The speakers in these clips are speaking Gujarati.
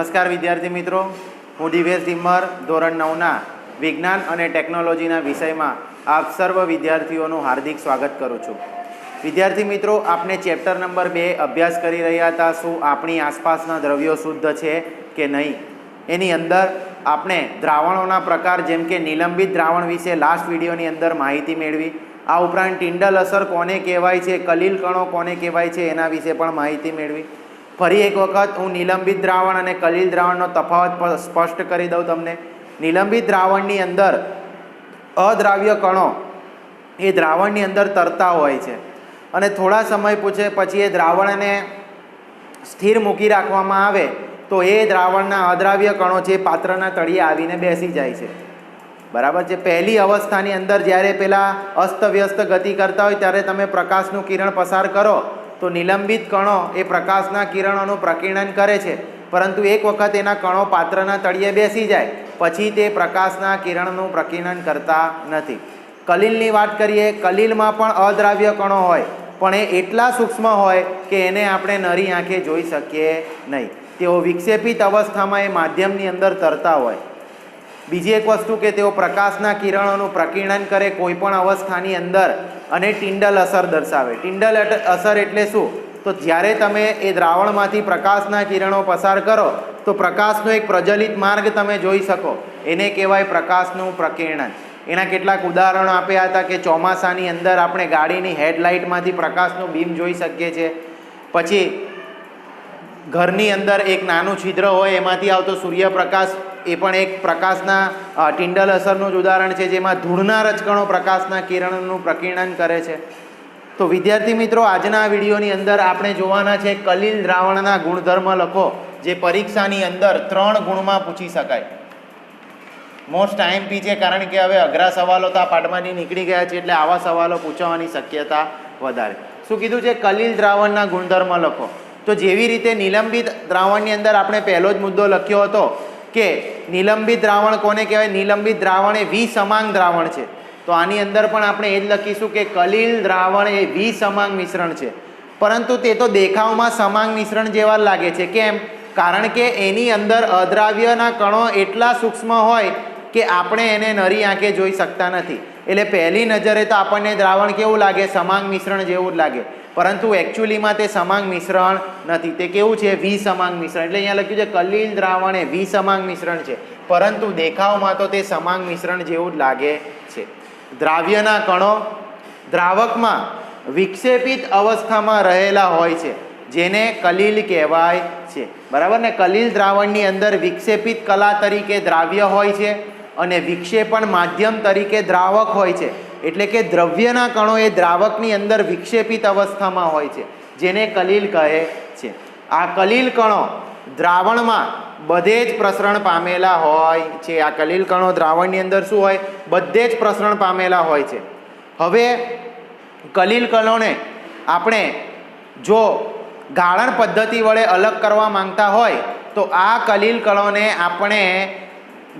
નમસ્કાર વિદ્યાર્થી મિત્રો. હું દિવેશ ધિમ્મર, ધોરણ નવના વિજ્ઞાન અને ટેકનોલોજીના વિષયમાં આપ સર્વ વિદ્યાર્થીઓનું હાર્દિક સ્વાગત કરું છું. વિદ્યાર્થી મિત્રો આપણે ચેપ્ટર નંબર બે અભ્યાસ કરી રહ્યા હતા, શું આપણી આસપાસના દ્રવ્યો શુદ્ધ છે કે નહીં? એની અંદર આપણે દ્રાવણોના પ્રકાર જેમ કે નિલંબિત દ્રાવણ વિશે લાસ્ટ વિડીયોની અંદર માહિતી મેળવી. આ ઉપરાંત ટિંડલ અસર કોને કહેવાય છે, કલીલ કણો કોને કહેવાય છે, એના વિશે પણ માહિતી મેળવી. ફરી એક વખત હું નિલંબિત દ્રાવણ અને કલીલ દ્રાવણનો તફાવત સ્પષ્ટ કરી દઉં તમને. નિલંબિત દ્રાવણની અંદર અદ્રાવ્ય કણો એ દ્રાવણની અંદર તરતા હોય છે. અને થોડા સમય પૂછે પછી એ દ્રાવણને સ્થિર મૂકી રાખવામાં આવે તો એ દ્રાવણના અદ્રાવ્ય કણો છે પાત્રના તળિયે આવીને બેસી જાય છે. બરાબર છે? પહેલી અવસ્થાની અંદર જ્યારે પેલા અસ્તવ્યસ્ત ગતિ કરતા હોય ત્યારે તમે પ્રકાશનું કિરણ પસાર કરો તો નિલંબિત કણો એ પ્રકાશના કિરણોનું પ્રકીર્ણન કરે છે. પરંતુ એક વખત એના કણો પાત્રના તળિયે બેસી જાય, પછી તે પ્રકાશના કિરણનું પ્રકીર્ણન કરતા નથી. કલીલની વાત કરીએ, કલીલમાં પણ અદ્રાવ્ય કણો હોય, પણ એ એટલા સૂક્ષ્મ હોય કે એને આપણે નરી આંખે જોઈ શકીએ નહીં. તેઓ વિક્ષેપિત અવસ્થામાં એ માધ્યમની અંદર તરતા હોય. બીજી એક વસ્તુ કે તેઓ પ્રકાશના કિરણોનું પ્રકીર્ણન કરે કોઈ પણ અવસ્થાની અંદર અને ટિંડલ અસર દર્શાવે. એટ- અસર એટલે શું? તો જ્યારે તમે એ દ્રાવણમાંથી પ્રકાશના કિરણો પસાર કરો, તો પ્રકાશનો એક પ્રજલિત માર્ગ તમે જોઈ શકો. એને કહેવાય પ્રકાશનું પ્રકીર્ણન. એના કેટલાક ઉદાહરણો આપ્યા હતા કે ચોમાસાની અંદર આપણે ગાડીની હેડલાઇટમાંથી પ્રકાશનું બીમ જોઈ શકીએ છીએ. પછી ઘરની અંદર એક નાનું છિદ્ર હોય, એમાંથી આવતો સૂર્યપ્રકાશ એ પણ એક પ્રકાશના ટિન્ડલ અસરનું જ ઉદાહરણ છે, જેમાં ધૂળના રચકણો પ્રકાશના કિરણનું પ્રકીર્ણન કરે છે. તો વિદ્યાર્થી મિત્રો, આજના વિડીયોની અંદર આપણે જોવાના છે કલીલ દ્રાવણના ગુણધર્મ લખો, જે પરીક્ષાની અંદર ત્રણ ગુણમાં પૂછી શકાય. મોસ્ટ ટાઈમ પી છે, કારણ કે હવે અઘરા સવાલો તો આ પાઠમાંથી નીકળી ગયા છે, એટલે આવા સવાલો પૂછવાની શક્યતા વધારે. શું કીધું છે? કલીલ દ્રાવણના ગુણધર્મ લખો. તો જેવી રીતે નિલંબિત દ્રાવણની અંદર આપણે પહેલો જ મુદ્દો લખ્યો હતો કે નિલંબિત દ્રાવણ કોને કહેવાય? નિલંબિત દ્રાવણ એ વિસમાંગ દ્રાવણ છે. તો આની અંદર પણ આપણે એ જ લખીશું કે કલીલ દ્રાવણ એ વિસમાંગ મિશ્રણ છે. પરંતુ તે તો દેખાવમાં સમાંગ મિશ્રણ જેવા લાગે છે. કેમ? કારણ કે એની અંદર અદ્રાવ્યના કણો એટલા સૂક્ષ્મ હોય કે આપણે એને નરી આંખે જોઈ શકતા નથી. એટલે પહેલી નજરે તો આપણને દ્રાવણ કેવું લાગે? સમાંગ મિશ્રણ જેવું જ લાગે. પરંતુ એકચ્યુઅલીમાં તે સમાંગ મિશ્રણ નથી. તે કેવું છે? વિસમાંગ મિશ્રણ. એટલે અહીંયા લખ્યું છે, કલીલ દ્રાવણ એ વિસમાંગ મિશ્રણ છે. પરંતુ દેખાવમાં તો તે સમાંગ મિશ્રણ જેવું જ લાગે છે. દ્રાવ્યના કણો દ્રાવકમાં વિક્ષેપિત અવસ્થામાં રહેલા હોય છે, જેને કલીલ કહેવાય છે. બરાબર ને? કલીલ દ્રાવણની અંદર વિક્ષેપિત કલા તરીકે દ્રાવ્ય હોય છે અને વિક્ષેપણ માધ્યમ તરીકે દ્રાવક હોય છે. એટલે કે દ્રવ્યના કણો એ દ્રાવકની અંદર વિક્ષેપિત અવસ્થામાં હોય છે, જેને કલીલ કહે છે. આ કલીલ કણો દ્રાવણમાં બધે જ પ્રસરણ પામેલા હોય છે. આ કલીલ કણો દ્રાવણની અંદર શું હોય? બધે જ પ્રસરણ પામેલા હોય છે. હવે કલીલ કણોને આપણે જો ગાળણ પદ્ધતિ વડે અલગ કરવા માંગતા હોય, તો આ કલીલ કણોને આપણે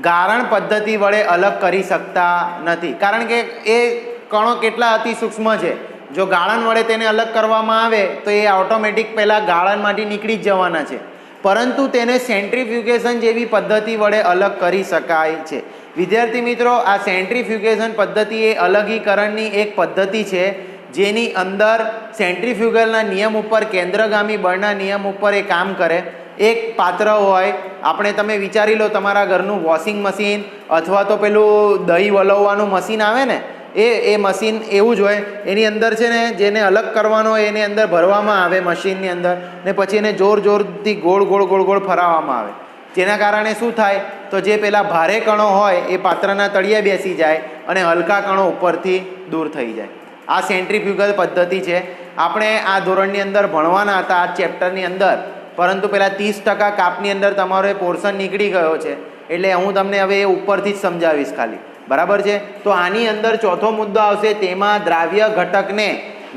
ગાળણ પદ્ધતિ વડે અલગ કરી શકતા નથી. કારણ કે એ કણો કેટલા અતિ સૂક્ષ્મ છે. જો ગાળણ વડે તેને અલગ કરવામાં આવે, તો એ ઓટોમેટિક પહેલાં ગાળણમાંથી નીકળી જ જવાના છે. પરંતુ તેને સેન્ટ્રીફ્યુગેશન જેવી પદ્ધતિ વડે અલગ કરી શકાય છે. વિદ્યાર્થી મિત્રો, આ સેન્ટ્રીફ્યુગેશન પદ્ધતિ એ અલગીકરણની એક પદ્ધતિ છે, જેની અંદર સેન્ટ્રીફ્યુગલના નિયમ ઉપર, કેન્દ્રગામી બળના નિયમ ઉપર એ કામ કરે. એક પાત્ર હોય, આપણે તમે વિચારી લો તમારા ઘરનું વોશિંગ મશીન અથવા તો પેલું દહીં વલવવાનું મશીન આવે ને, એ એ મશીન એવું જ હોય. એની અંદર છે ને, જેને અલગ કરવાનો હોય, એની અંદર ભરવામાં આવે મશીનની અંદર ને પછી એને જોર જોરથી ગોળ ગોળ ગોળ ગોળ ફરાવવામાં આવે. જેના કારણે શું થાય? તો જે પેલા ભારે કણો હોય, એ પાત્રના તળિયે બેસી જાય અને હલકા કણો ઉપરથી દૂર થઈ જાય. આ સેન્ટ્રીફ્યુગલ પદ્ધતિ છે. આપણે આ ધોરણની અંદર ભણવાના હતા, આ ચેપ્ટરની અંદર. પરંતુ પેલા ત્રીસ ટકા કાપની અંદર તમારો એ પોર્શન નીકળી ગયો છે. એટલે હું તમને હવે એ ઉપરથી જ સમજાવીશ ખાલી. બરાબર છે? તો આની અંદર ચોથો મુદ્દો આવશે તેમાં દ્રાવ્ય ઘટકને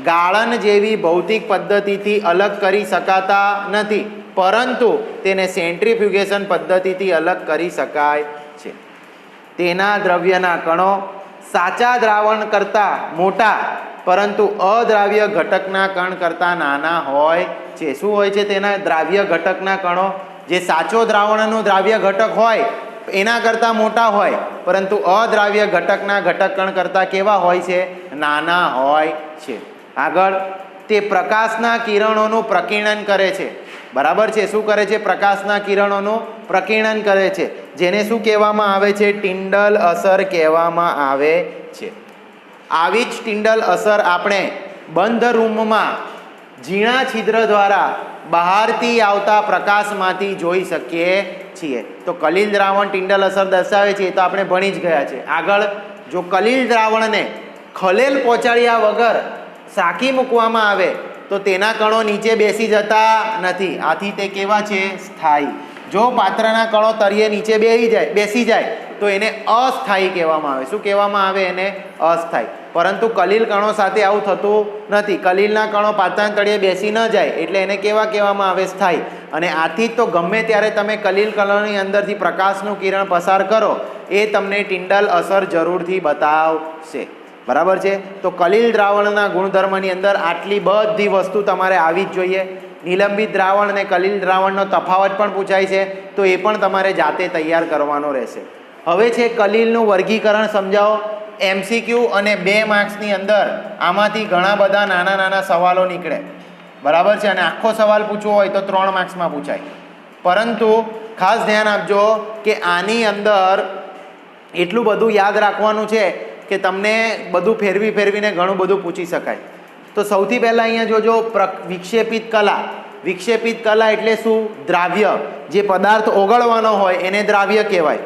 ગાળન જેવી ભૌતિક પદ્ધતિથી અલગ કરી શકાતા નથી, પરંતુ તેને સેન્ટ્રીફ્યુગેશન પદ્ધતિથી અલગ કરી શકાય છે. તેના દ્રવ્યના કણો સાચા દ્રાવણ કરતાં મોટા પરંતુ અદ્રાવ્ય ઘટકના કણ કરતાં નાના હોય છે. શું હોય છે તેના? દ્રાવ્ય ઘટકના કણો. જે સાચો દ્રાવણનો દ્રાવ્ય ઘટક હોય, એના કરતાં મોટા હોય, પરંતુ અદ્રાવ્ય ઘટકના ઘટક કણ કરતાં કેવા હોય છે? નાના હોય છે. આગળ, તે પ્રકાશના કિરણોનું પ્રકીર્ણન કરે છે. બરાબર છે? શું કરે છે? પ્રકાશના કિરણોનું પ્રકીર્ણન કરે છે. જેને શું કહેવામાં આવે છે? ટિંડલ અસર કહેવામાં આવે છે. આવી જ ટિંડલ અસર આપણે બંધ રૂમમાં ઝીણા છિદ્ર દ્વારા બહારથી આવતા પ્રકાશમાંથી જોઈ શકીએ છીએ. તો કલીલ દ્રાવણ ટિંડલ અસર દર્શાવે છે, એ તો આપણે ભણી જ ગયા છે. આગળ, જો કલીલ દ્રાવણને ખલેલ પહોંચાડ્યા વગર સાકી મૂકવામાં આવે, તો તેના કણો નીચે બેસી જતા નથી. આથી તે કેવા છે? સ્થાયી. જો પાત્રના કણો તળિયે નીચે બેસી જાય બેસી જાય તો એને અસ્થાયી કહેવામાં આવે. શું કહેવામાં આવે? એને અસ્થાયી. પરંતુ કલીલ કણો સાથે આવું થતું નથી. કલીલના કણો પાત્રના તળિયે બેસી ન જાય એટલે એને કેવા કહેવામાં આવે? સ્થાયી. અને આથી તો ગમે ત્યારે તમે કલીલ કણોની અંદરથી પ્રકાશનું કિરણ પસાર કરો, એ તમને ટિંડલ અસર જરૂરથી બતાવશે. બરાબર છે? તો કલીલ દ્રાવણના ગુણધર્મની અંદર આટલી બધી વસ્તુ તમારે આવી જ જોઈએ. નિલંબિત દ્રાવણ અને કલીલ દ્રાવણનો તફાવત પણ પૂછાય છે. તો એ પણ તમારે જાતે તૈયાર કરવાનો રહેશે. હવે છે કલીલનું વર્ગીકરણ સમજાવો. એમસીક્યુ અને બે માર્ક્સની અંદર આમાંથી ઘણા બધા નાના નાના સવાલો નીકળે. બરાબર છે? અને આખો સવાલ પૂછવો હોય તો ત્રણ માર્ક્સમાં પૂછાય. પરંતુ ખાસ ધ્યાન આપજો કે આની અંદર એટલું બધું યાદ રાખવાનું છે કે તમને બધું ફેરવી ફેરવીને ઘણું બધું પૂછી શકાય. તો સૌથી પહેલાં અહીંયા જોજો પ્ર, વિક્ષેપિત કલા. વિક્ષેપિત કલા એટલે શું? દ્રાવ્ય. જે પદાર્થ ઓગળવાનો હોય એને દ્રાવ્ય કહેવાય.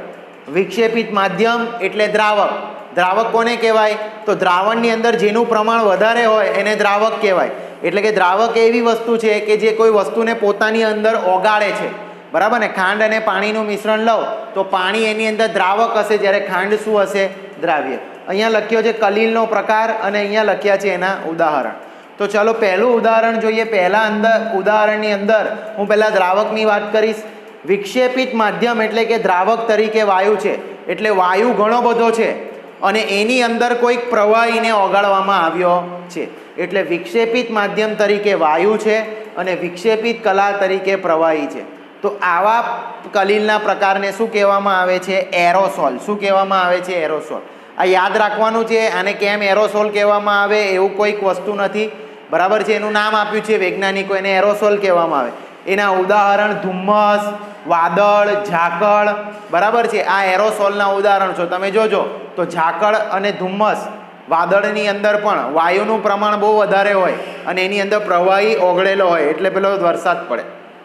વિક્ષેપિત માધ્યમ એટલે દ્રાવક. દ્રાવક કોને કહેવાય? તો દ્રાવણની અંદર જેનું પ્રમાણ વધારે હોય એને દ્રાવક કહેવાય. એટલે કે દ્રાવક એવી વસ્તુ છે કે જે કોઈ વસ્તુને પોતાની અંદર ઓગાળે છે. બરાબર ને? ખાંડ અને પાણીનું મિશ્રણ લો તો પાણી એની અંદર દ્રાવક હશે જ્યારે ખાંડ શું હશે? દ્રાવ્ય. અહીંયા લખ્યો છે કલીલનો પ્રકાર અને અહીંયા લખ્યા છે એના ઉદાહરણ. તો ચલો પહેલું ઉદાહરણ જોઈએ. પહેલાં અંદર, ઉદાહરણની અંદર હું પહેલાં દ્રાવકની વાત કરીશ. વિક્ષેપિત માધ્યમ એટલે કે દ્રાવક તરીકે વાયુ છે. એટલે વાયુ ઘણો બધો છે અને એની અંદર કોઈક પ્રવાહીને ઓગાળવામાં આવ્યો છે. એટલે વિક્ષેપિત માધ્યમ તરીકે વાયુ છે અને વિક્ષેપિત કલા તરીકે પ્રવાહી છે. તો આવા કલીલના પ્રકારને શું કહેવામાં આવે છે? એરોસોલ. શું કહેવામાં આવે છે? એરોસોલ. આ યાદ રાખવાનું છે, આને કેમ એરોસોલ કહેવામાં આવે એવું કોઈક વસ્તુ નથી. બરાબર છે? એનું નામ આપ્યું છે વૈજ્ઞાનિકો એને એરોસોલ કહેવામાં આવે. એના ઉદાહરણ ધુમ્મસ, વાદળ, ઝાકળ, બરાબર છે? આ એરોસોલના ઉદાહરણ છો. તમે જોજો. તો ઝાકળ અને ધુમ્મસ વાદળની અંદર પણ વાયુનું પ્રમાણ બહુ વધારે હોય અને એની અંદર પ્રવાહી ઓગળેલો હોય, એટલે પેલો વરસાદ પડે.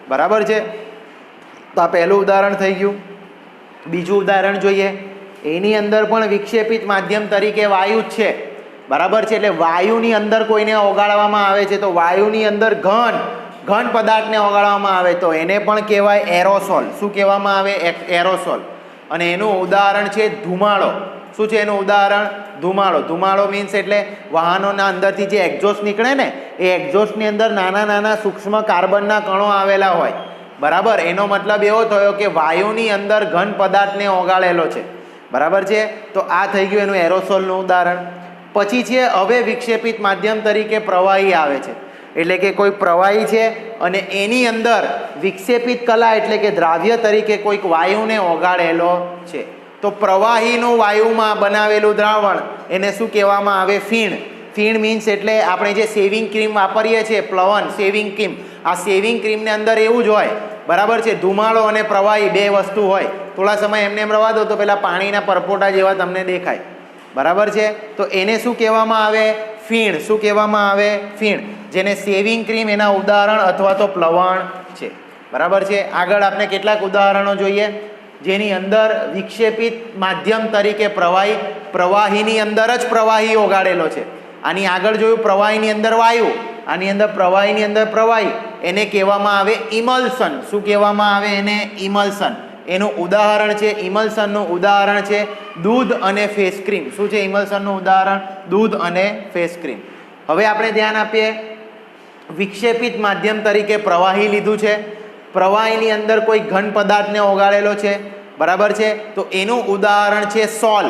બરાબર છે? તો આ પહેલું ઉદાહરણ થઈ ગયું. બીજું ઉદાહરણ જોઈએ. એની અંદર પણ વિક્ષેપિત માધ્યમ તરીકે વાયુ જ છે. બરાબર છે? એટલે વાયુની અંદર કોઈને ઓગાળવામાં આવે છે તો વાયુની અંદર ઘન ઘન પદાર્થને ઓગાળવામાં આવે તો એને પણ કહેવાય એરોસોલ. શું કહેવામાં આવે? એરોસોલ. અને એનું ઉદાહરણ છે ધુમાડો. શું છે એનું ઉદાહરણ? ધુમાડો. ધુમાડો મીન્સ એટલે વાહનોના અંદરથી જે એક્ઝોસ્ટ નીકળે ને, એ એક્ઝોસ્ટની અંદર નાના નાના સૂક્ષ્મ કાર્બનના કણો આવેલા હોય. બરાબર? એનો મતલબ એવો થયો કે વાયુની અંદર ઘન પદાર્થને ઓગાળેલો છે. બરાબર છે? તો આ થઈ ગયું એનું એરોસોલનું ઉદાહરણ. પછી છે હવે વિક્ષેપિત માધ્યમ તરીકે પ્રવાહી આવે છે. એટલે કે કોઈ પ્રવાહી છે અને એની અંદર વિક્ષેપિત કલા એટલે કે દ્રાવ્ય તરીકે કોઈક વાયુને ઓગાળેલો છે. તો પ્રવાહીનું વાયુમાં બનાવેલું દ્રાવણ એને શું કહેવામાં આવે? ફીણ. ફીણ મીન્સ એટલે આપણે જે સેવિંગ ક્રીમ વાપરીએ છીએ, પ્લવન સેવિંગ ક્રીમ આ સેવિંગ ક્રીમને અંદર એવું જ હોય, બરાબર છે? ધુમાડો અને પ્રવાહી બે વસ્તુ હોય. થોડા સમય એમને એમ રવા દો તો પેલા પાણીના પરપોટા જેવા તમને દેખાય. બરાબર છે? તો એને શું કહેવામાં આવે? ફીણ. શું કહેવામાં આવે? ફીણ. જેને સેવિંગ ક્રીમ એના ઉદાહરણ અથવા તો પ્લવણ છે. બરાબર છે? આગળ આપણે કેટલાક ઉદાહરણો જોઈએ. જેની અંદર વિક્ષેપિત માધ્યમ તરીકે પ્રવાહી, પ્રવાહીની અંદર જ પ્રવાહી ઓગાળેલો છે. આની આગળ જોયું, પ્રવાહીની અંદર વાયુ, આની અંદર પ્રવાહીની અંદર પ્રવાહી. એને કહેવામાં આવે ઇમલ્સન. શું કહેવામાં આવે એને? ઇમલ્સન. એનું ઉદાહરણ છે, ઇમલ્સનનું ઉદાહરણ છે, દૂધ અને ફેસ ક્રીમ. શું છે ઇમલ્સનનું ઉદાહરણ? દૂધ અને ફેસ ક્રીમ. હવે આપણે ધ્યાન આપીએ, વિક્ષેપિત માધ્યમ તરીકે પ્રવાહી લીધું છે. પ્રવાહીની અંદર કોઈ ઘન પદાર્થને ઓગાળેલો છે. બરાબર છે? તો એનું ઉદાહરણ છે સોલ.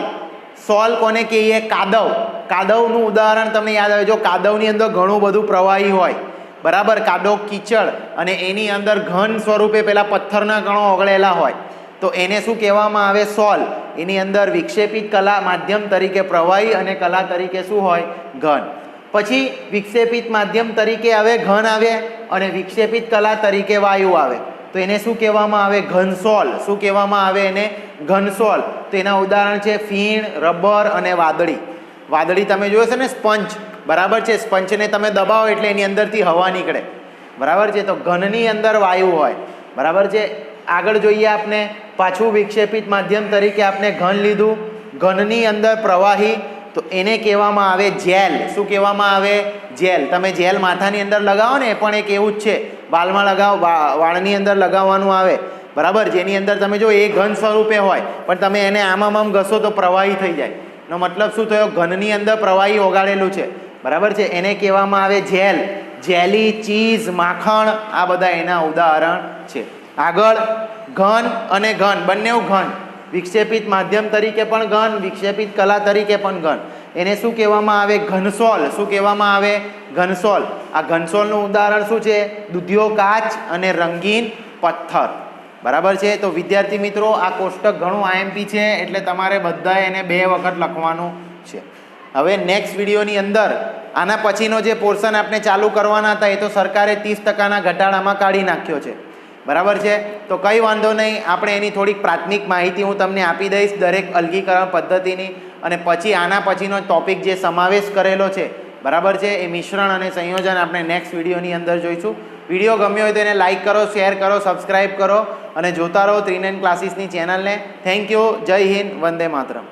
સોલ કોને કહીએ? કાદવ. કાદવનું ઉદાહરણ તમને યાદ આવે જો કાદવની અંદર ઘણું બધું પ્રવાહી હોય. બરાબર? કાદો કીચડ અને એની અંદર ઘન સ્વરૂપે પેલા પથ્થરના કણો ઓગળેલા હોય. તો એને શું કહેવામાં આવે? સોલ. એની અંદર વિક્ષેપિત કલા માધ્યમ તરીકે પ્રવાહી અને કલા તરીકે શું હોય? ઘન. પછી વિક્ષેપિત માધ્યમ તરીકે આવે, ઘન આવે અને વિક્ષેપિત કલા તરીકે વાયુ આવે. તો એને શું કહેવામાં આવે? ઘનસોલ શું કહેવામાં આવે એને? ઘનસોલ તો એના ઉદાહરણ છે ફીણ, રબર અને વાદળી. વાદળી તમે જોયો છે ને? સ્પંચ બરાબર છે? સ્પંચને તમે દબાવો એટલે એની અંદરથી હવા નીકળે. બરાબર છે? તો ઘનની અંદર વાયુ હોય. બરાબર છે? આગળ જોઈએ આપને પાછું વિક્ષેપિત માધ્યમ તરીકે આપણે ઘન લીધું. ઘનની અંદર પ્રવાહી. તો એને કહેવામાં આવે જેલ. શું કહેવામાં આવે? જેલ. તમે જેલ માથાની અંદર લગાવો ને પણ એક એવું જ છે. વાલમાં લગાવો વાળની અંદર લગાવવાનું આવે. બરાબર? જેની અંદર તમે જો એ ઘન સ્વરૂપે હોય, પણ તમે એને આમ આમ ઘસો તો પ્રવાહી થઈ જાય. નો મતલબ શું થયો? ઘનની અંદર પ્રવાહી ઓગાળેલું છે. બરાબર છે? એને કહેવામાં આવે જેલ. જેલી, ચીઝ, માખણ, આ બધા એના ઉદાહરણ છે. આગળ, ઘન અને ઘન. બંને ઘન. વિક્ષેપિત માધ્યમ તરીકે પણ ઘન, વિક્ષેપિત કલા તરીકે પણ ઘન. એને શું કહેવામાં આવે? ઘનસોલ. શું કહેવામાં આવે? ઘનસોલ. આ ઘનસોલનું ઉદાહરણ શું છે? દૂધિયો કાચ અને રંગીન પથ્થર. બરાબર છે? તો વિદ્યાર્થી મિત્રો, આ કોષ્ટક ઘણું આઈએમપી છે, એટલે તમારે બધા એને બે વખત લખવાનું છે. હવે નેક્સ્ટ વિડીયોની અંદર આના પછીનો જે પોર્શન આપણે ચાલુ કરવાના હતા એ તો સરકારે ત્રીસ ટકાના ઘટાડામાં કાઢી નાખ્યો છે. બરાબર છે? તો કંઈ વાંધો નહીં, આપણે એની થોડીક પ્રાથમિક માહિતી હું તમને આપી દઈશ દરેક અલગીકરણ પદ્ધતિની અને પછી આના પછીનો ટોપિક જે સમાવેશ કરેલો છે, બરાબર છે? એ મિશ્રણ અને સંયોજન આપણે નેક્સ્ટ વિડીયોની અંદર જોઈશું. વીડિયો ગમ્યો હોય તો એને લાઇક કરો શેર કરો સબસ્ક્રાઇબ કરો અને જોતા રહો ત્રિનેન ક્લાસીસની ચેનલને. થેન્ક યુ જય હિન્દ. વંદે માતરમ.